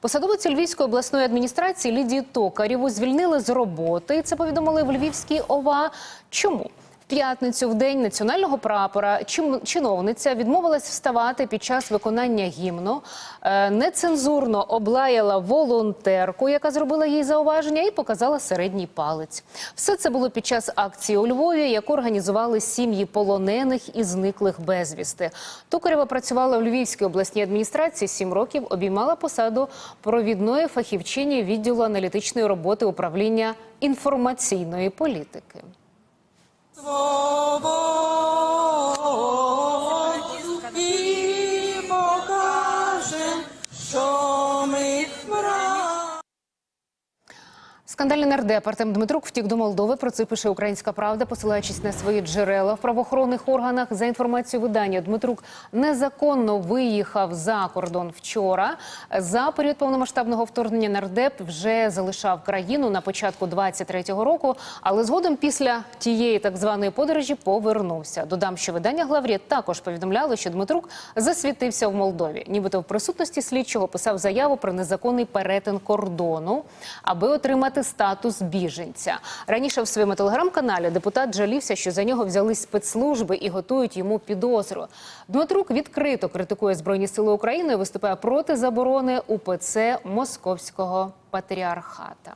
Посадовицю Львівської обласної адміністрації Лідію Токарєву звільнили з роботи. Це повідомили в Львівській ОВА. Чому? П'ятницю, в день національного прапора, чим- чиновниця відмовилась вставати під час виконання гімну, е, нецензурно облаяла волонтерку, яка зробила їй зауваження, і показала середній палець. Все це було під час акції у Львові, яку організували сім'ї полонених і зниклих безвісти. Токарєва працювала в Львівській обласній адміністрації сім років, обіймала посаду провідної фахівчині відділу аналітичної роботи управління інформаційної політики. Svoboda. Скандальний нардеп Артем Дмитрук втік до Молдови. Про це пише Українська Правда, посилаючись на свої джерела в правоохоронних органах. За інформацією видання, Дмитрук незаконно виїхав за кордон вчора. За період повномасштабного вторгнення нардеп вже залишав країну на початку 23-го року, але згодом після тієї так званої подорожі повернувся. Додам, що видання Главрєт також повідомляло, що Дмитрук засвітився в Молдові, нібито в присутності слідчого писав заяву про незаконний перетин кордону, аби отримати статус біженця. Раніше в своєму телеграм-каналі депутат жалівся, що за нього взялись спецслужби і готують йому підозру. Дмитрук відкрито критикує збройні сили України і виступає проти заборони УПЦ Московського патріархата.